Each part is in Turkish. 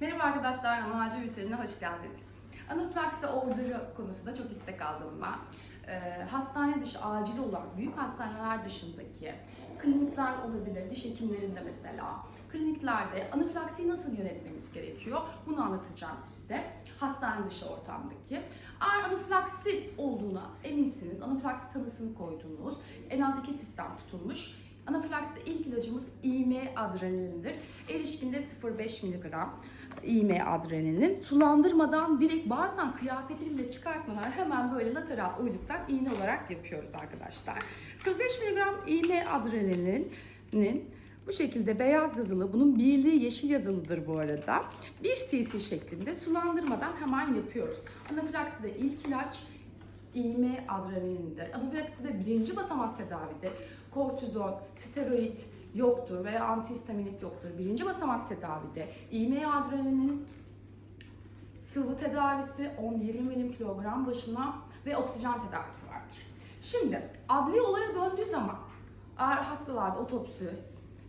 Merhaba arkadaşlar, Anacı Bülteni'ne hoş geldiniz. Anafilaksi ordarı konusunda çok istek aldım ben. Ee, hastane dışı acil olan büyük hastaneler dışındaki klinikler olabilir, diş hekimlerinde mesela. Kliniklerde anafilaksiyi nasıl yönetmemiz gerekiyor? Bunu anlatacağım size. Hastane dışı ortamdaki. Eğer anafilaksi olduğuna eminsiniz, anafilaksi tanısını koydunuz, en az iki sistem tutulmuş. İlacımız iğme adrenalindir. Erişkinde 0,5 mg iğme adrenalin. Sulandırmadan direkt bazen kıyafetini bile çıkartmadan hemen böyle lateral uyluktan iğne olarak yapıyoruz arkadaşlar. 0,5 mg iğme adrenalinin bu şekilde beyaz yazılı, bunun birliği yeşil yazılıdır bu arada. 1 cc şeklinde sulandırmadan hemen yapıyoruz. Anafilakside ilk ilaç iğme adrenalindir. Anafilakside birinci basamak tedavide kortizon, steroid yoktur veya antihistaminik yoktur. Birinci basamak tedavide iğme adrenalin sıvı tedavisi 10-20 milim kilogram başına ve oksijen tedavisi vardır. Şimdi adli olaya döndüğü zaman eğer hastalarda otopsi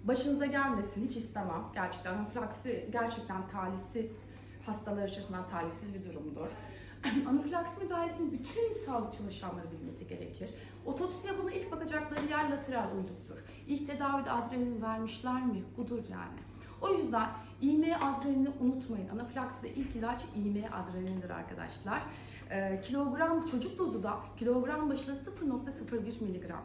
başınıza gelmesin hiç istemem. Gerçekten anafilaksi gerçekten talihsiz hastalar açısından talihsiz bir durumdur. Anafilaksi müdahalesini bütün sağlık çalışanları bilmesi gerekir. Otopsiye buna ilk bakacakları yer lateral uyduktur. İlk tedavide adrenalin vermişler mi? Budur yani. O yüzden iğme adrenalini unutmayın. Anafilakside ilk ilaç iğme adrenalindir arkadaşlar. Ee, kilogram çocuk dozu da kilogram başına 0.01 miligram